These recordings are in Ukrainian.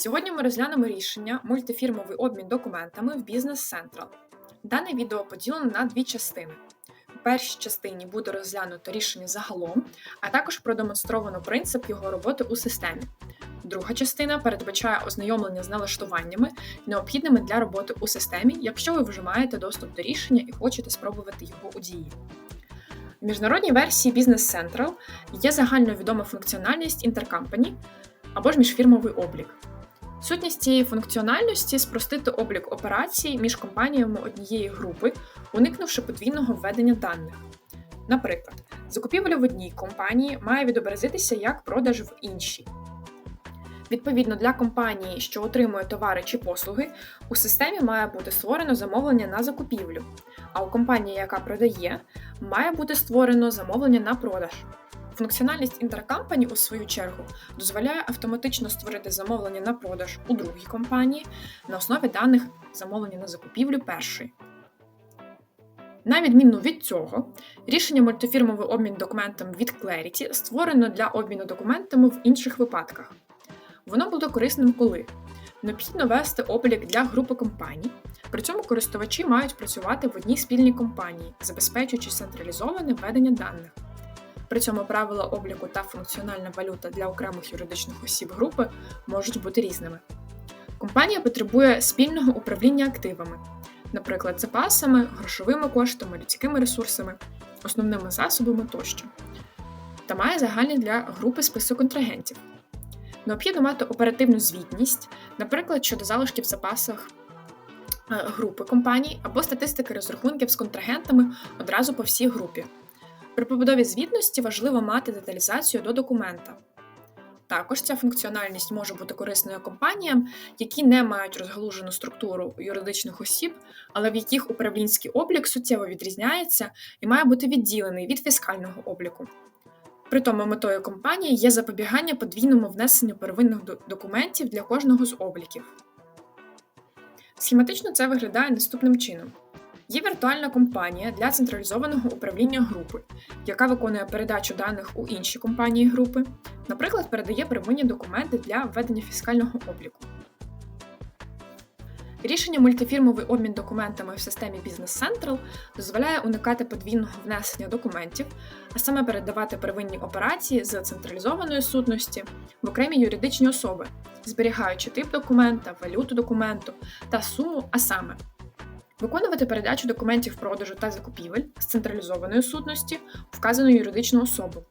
Сьогодні ми розглянемо рішення мультифірмовий обмін документами в Business Central. Дане відео поділено на дві частини. У першій частині буде розглянуто рішення загалом, а також продемонстровано принцип його роботи у системі. Друга частина передбачає ознайомлення з налаштуваннями, необхідними для роботи у системі, якщо ви вже маєте доступ до рішення і хочете спробувати його у дії. В міжнародній версії Business Central є загальновідома функціональність Intercompany або ж міжфірмовий облік. Сутність цієї функціональності спростити облік операцій між компаніями однієї групи, уникнувши подвійного введення даних. Наприклад, закупівля в одній компанії має відобразитися як продаж в іншій. Відповідно, для компанії, що отримує товари чи послуги, у системі має бути створено замовлення на закупівлю, а у компанії, яка продає, має бути створено замовлення на продаж. Функціональність інтеркампані, у свою чергу, дозволяє автоматично створити замовлення на продаж у другій компанії на основі даних замовлення на закупівлю першої. На відміну від цього, рішення мультифірмовий обмін документами від Clarity створено для обміну документами в інших випадках. Воно буде корисним, коли необхідно вести облік для групи компаній. При цьому користувачі мають працювати в одній спільній компанії, забезпечуючи централізоване введення даних. При цьому правила обліку та функціональна валюта для окремих юридичних осіб групи можуть бути різними. Компанія потребує спільного управління активами, наприклад, запасами, грошовими коштами, людськими ресурсами, основними засобами тощо, та має загальний для групи список контрагентів. Необхідно мати оперативну звітність, наприклад, щодо залишків в запасах е, групи компаній або статистики розрахунків з контрагентами одразу по всій групі. При побудові звітності важливо мати деталізацію до документа. Також ця функціональність може бути корисною компаніям, які не мають розгалужену структуру юридичних осіб, але в яких управлінський облік суттєво відрізняється і має бути відділений від фіскального обліку. При тому метою компанії є запобігання подвійному внесенню первинних документів для кожного з обліків. Схематично це виглядає наступним чином. Є віртуальна компанія для централізованого управління групи, яка виконує передачу даних у інші компанії групи, наприклад, передає первинні документи для введення фіскального обліку. Рішення мультифірмовий обмін документами в системі Business Central дозволяє уникати подвійного внесення документів, а саме передавати первинні операції з централізованої сутності в окремі юридичні особи, зберігаючи тип документа, валюту документу та суму, а саме Виконувати передачу документів продажу та закупівель з централізованої сутності вказану юридичну особу.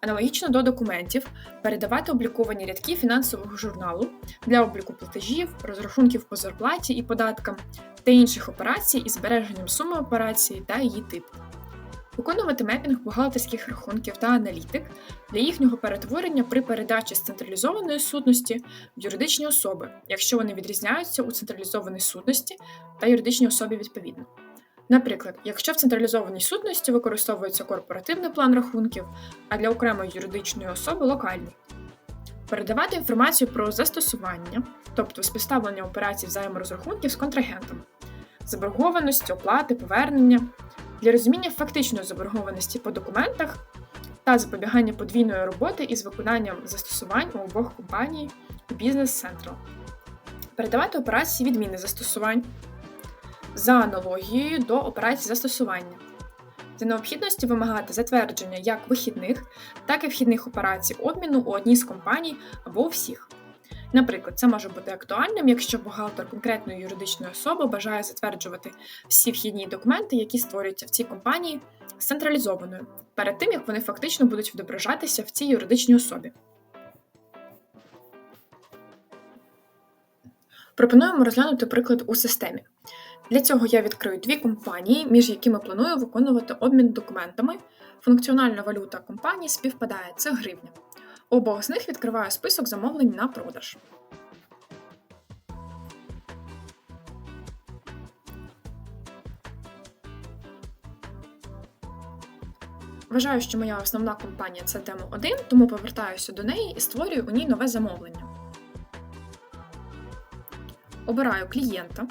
Аналогічно до документів передавати обліковані рядки фінансового журналу для обліку платежів, розрахунків по зарплаті і податкам та інших операцій із збереженням суми операції та її типу виконувати мепінг бухгалтерських рахунків та аналітик для їхнього перетворення при передачі з централізованої сутності в юридичні особи, якщо вони відрізняються у централізованій сутності та юридичній особі відповідно. Наприклад, якщо в централізованій сутності використовується корпоративний план рахунків, а для окремої юридичної особи локальний. Передавати інформацію про застосування, тобто співставлення операцій взаєморозрахунків з контрагентами, заборгованості, оплати, повернення, для розуміння фактичної заборгованості по документах та запобігання подвійної роботи із виконанням застосувань у обох компаній у Central. Передавати операції відміни застосувань за аналогією до операцій застосування. За необхідності вимагати затвердження як вихідних, так і вхідних операцій обміну у одній з компаній або у всіх. Наприклад, це може бути актуальним, якщо бухгалтер конкретної юридичної особи бажає затверджувати всі вхідні документи, які створюються в цій компанії, централізованою, перед тим як вони фактично будуть відображатися в цій юридичній особі. Пропонуємо розглянути приклад у системі. Для цього я відкрию дві компанії, між якими планую виконувати обмін документами. Функціональна валюта компанії співпадає це гривня. Обох з них відкриваю список замовлень на продаж. Вважаю, що моя основна компанія це тема 1, тому повертаюся до неї і створюю у ній нове замовлення. Обираю клієнта,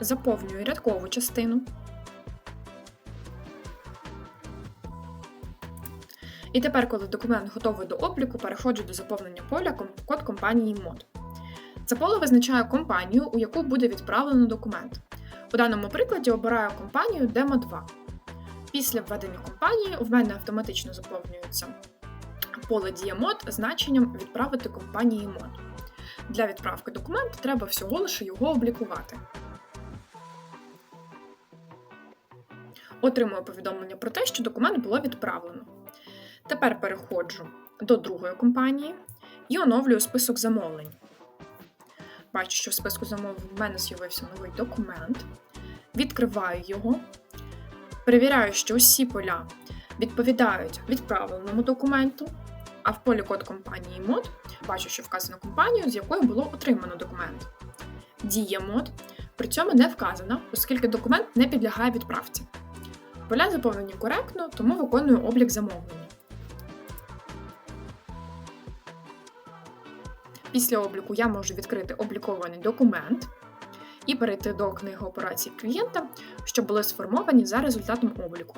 заповнюю рядкову частину. І тепер, коли документ готовий до обліку, переходжу до заповнення поля код компанії МОД. Це поле визначає компанію, у яку буде відправлено документ. У даному прикладі обираю компанію Demo2. Після введення компанії в мене автоматично заповнюється поле Діємод значенням відправити компанії МОД. Для відправки документу треба всього лише його облікувати. Отримую повідомлення про те, що документ було відправлено. Тепер переходжу до другої компанії і оновлюю список замовлень. Бачу, що в списку замовлень в мене з'явився новий документ. Відкриваю його, перевіряю, що усі поля відповідають відправленому документу, а в полі код компанії мод бачу, що вказано компанію, з якої було отримано документ. Дія мод при цьому не вказана, оскільки документ не підлягає відправці. Поля заповнені коректно, тому виконую облік замовлення. Після обліку я можу відкрити облікований документ і перейти до книги операцій клієнта, що були сформовані за результатом обліку.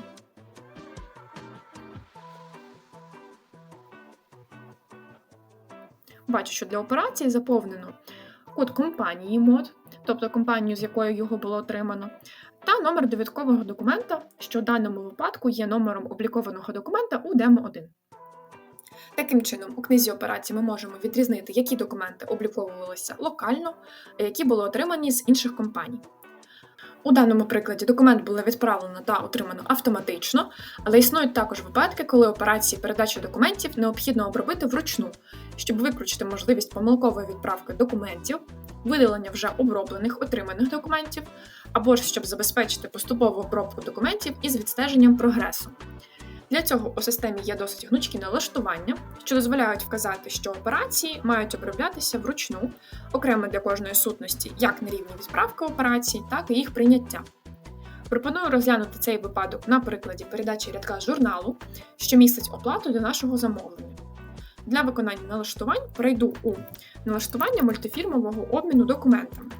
Бачу, що для операції заповнено код компанії МОД, тобто компанію, з якою його було отримано, та номер довідкового документа, що в даному випадку є номером облікованого документа у демо 1. Таким чином, у книзі операцій ми можемо відрізнити, які документи обліковувалися локально, а які були отримані з інших компаній. У даному прикладі документ було відправлено та отримано автоматично, але існують також випадки, коли операції передачі документів необхідно обробити вручну, щоб виключити можливість помилкової відправки документів, видалення вже оброблених отриманих документів, або ж щоб забезпечити поступову обробку документів із відстеженням прогресу. Для цього у системі є досить гнучкі налаштування, що дозволяють вказати, що операції мають оброблятися вручну, окремо для кожної сутності, як на рівні відправки операцій, так і їх прийняття. Пропоную розглянути цей випадок на прикладі передачі рядка журналу, що містить оплату до нашого замовлення. Для виконання налаштувань перейду у налаштування мультифірмового обміну документами.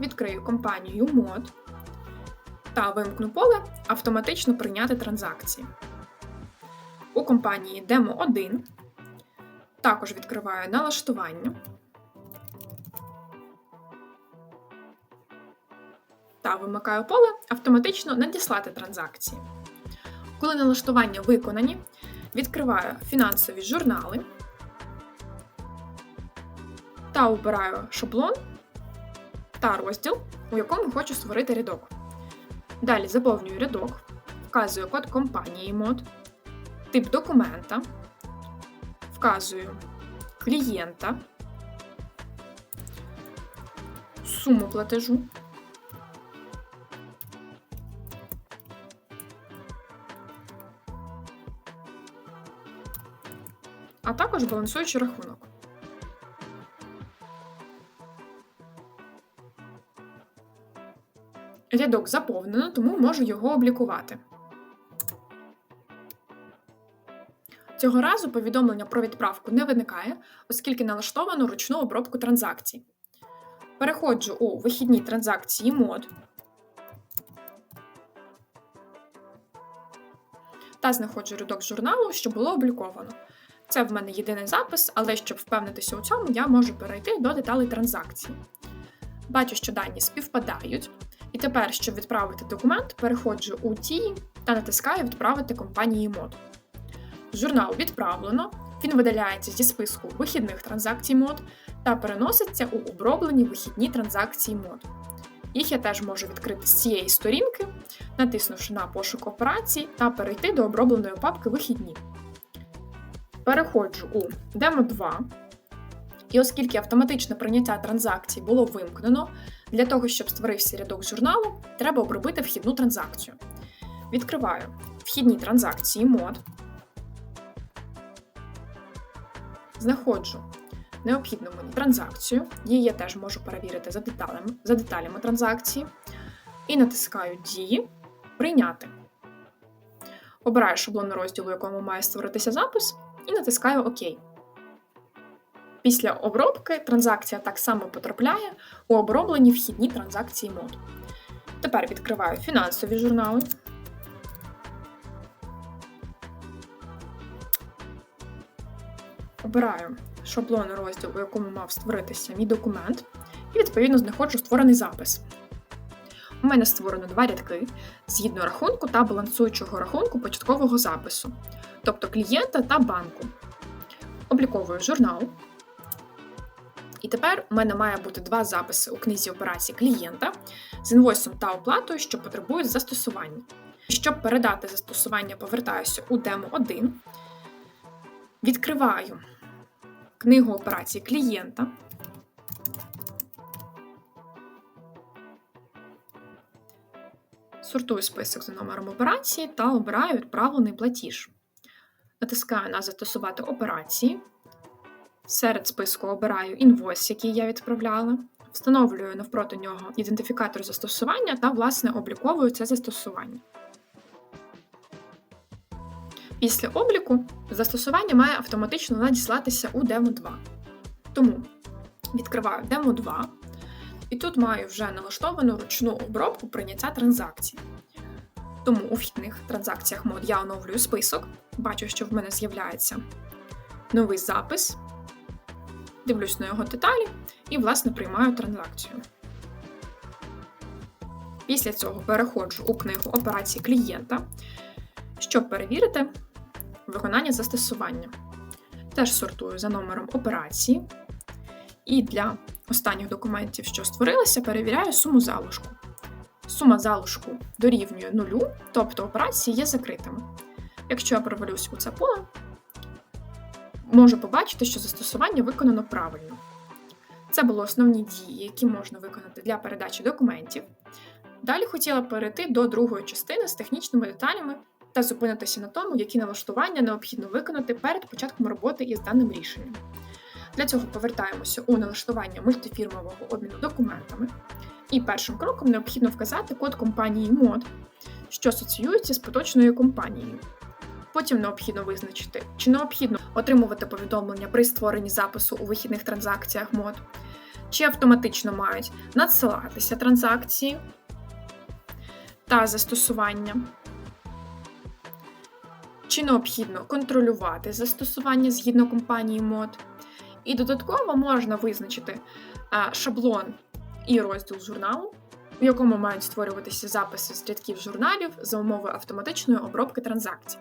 Відкрию компанію МОД та вимкну поле Автоматично прийняти транзакції. У компанії Demo 1 також відкриваю налаштування та вимикаю поле Автоматично надіслати транзакції. Коли налаштування виконані, відкриваю фінансові журнали та обираю шаблон та розділ, у якому хочу створити рядок. Далі заповнюю рядок, вказую код компанії мод, тип документа, вказую клієнта, суму платежу. А також балансуючий рахунок. Рядок заповнено, тому можу його облікувати. Цього разу повідомлення про відправку не виникає, оскільки налаштовано ручну обробку транзакцій. Переходжу у вихідні транзакції мод та знаходжу рядок журналу, що було обліковано. Це в мене єдиний запис, але щоб впевнитися у цьому, я можу перейти до деталей транзакції. Бачу, що дані співпадають. І тепер, щоб відправити документ, переходжу у Дії та натискаю Відправити компанії мод. Журнал відправлено, він видаляється зі списку вихідних транзакцій мод та переноситься у оброблені вихідні транзакції мод. Їх я теж можу відкрити з цієї сторінки, натиснувши на пошук операцій та перейти до обробленої папки Вихідні. Переходжу у Demo 2. І оскільки автоматичне прийняття транзакцій було вимкнено, для того, щоб створився рядок журналу, треба обробити вхідну транзакцію. Відкриваю вхідні транзакції мод, знаходжу необхідну мені транзакцію, її я теж можу перевірити за деталями, за деталями транзакції, і натискаю Дії Прийняти. Обираю шаблон розділу, якому має створитися запис, і натискаю ОК. Після обробки транзакція так само потрапляє у оброблені вхідні транзакції мод. Тепер відкриваю фінансові журнали. Обираю шаблон розділ, у якому мав створитися мій документ, і відповідно знаходжу створений запис. У мене створено два рядки згідно рахунку та балансуючого рахунку початкового запису, тобто клієнта та банку. Обліковую журнал. І тепер у мене має бути два записи у книзі операцій клієнта з інвойсом та оплатою, що потребують застосування. Щоб передати застосування, повертаюся у демо 1, відкриваю книгу операцій клієнта. Сортую список за номером операції та обираю відправлений платіж. Натискаю на Застосувати операції. Серед списку обираю інвойс, який я відправляла. Встановлюю навпроти нього ідентифікатор застосування та, власне, обліковую це застосування. Після обліку застосування має автоматично надіслатися у Demo 2. Тому відкриваю Demo 2, і тут маю вже налаштовану ручну обробку прийняття транзакцій. Тому у вхідних транзакціях мод я оновлюю список, бачу, що в мене з'являється новий запис, дивлюсь на його деталі і, власне, приймаю транзакцію. Після цього переходжу у книгу операцій клієнта, щоб перевірити виконання застосування. Теж сортую за номером операції. І для останніх документів, що створилися, перевіряю суму залишку. Сума залишку дорівнює нулю, тобто операції є закритими. Якщо я провалюсь у це поле, можу побачити, що застосування виконано правильно. Це були основні дії, які можна виконати для передачі документів. Далі хотіла перейти до другої частини з технічними деталями та зупинитися на тому, які налаштування необхідно виконати перед початком роботи із даним рішенням. Для цього повертаємося у налаштування мультифірмового обміну документами. І першим кроком необхідно вказати код компанії MOD, що асоціюється з поточною компанією. Потім необхідно визначити, чи необхідно отримувати повідомлення при створенні запису у вихідних транзакціях MOD, чи автоматично мають надсилатися транзакції та застосування, чи необхідно контролювати застосування згідно компанії MOD. І додатково можна визначити шаблон і розділ журналу, у якому мають створюватися записи з рядків журналів за умови автоматичної обробки транзакцій.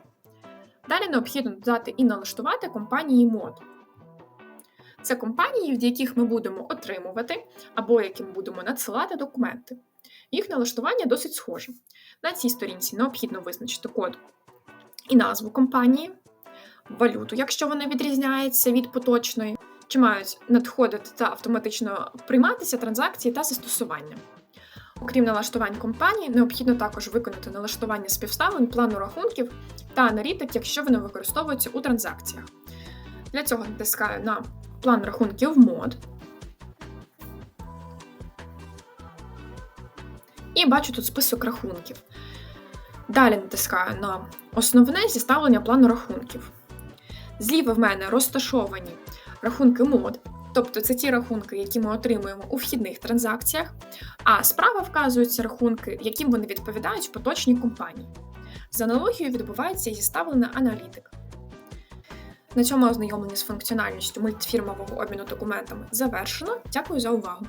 Далі необхідно додати і налаштувати компанії мод. Це компанії, від яких ми будемо отримувати або яким будемо надсилати документи. Їх налаштування досить схоже. На цій сторінці необхідно визначити код і назву компанії, валюту, якщо вона відрізняється від поточної, чи мають надходити та автоматично прийматися транзакції та застосування. Окрім налаштувань компанії, необхідно також виконати налаштування співставлень плану рахунків та аналітик, якщо вони використовуються у транзакціях. Для цього натискаю на план рахунків мод. І бачу тут список рахунків. Далі натискаю на основне зіставлення плану рахунків. Зліва в мене розташовані рахунки мод, тобто це ті рахунки, які ми отримуємо у вхідних транзакціях, а справа вказуються рахунки, яким вони відповідають в поточній компанії. За аналогією відбувається зіставлена аналітика. На цьому ознайомлення з функціональністю мультифірмового обміну документами завершено. Дякую за увагу!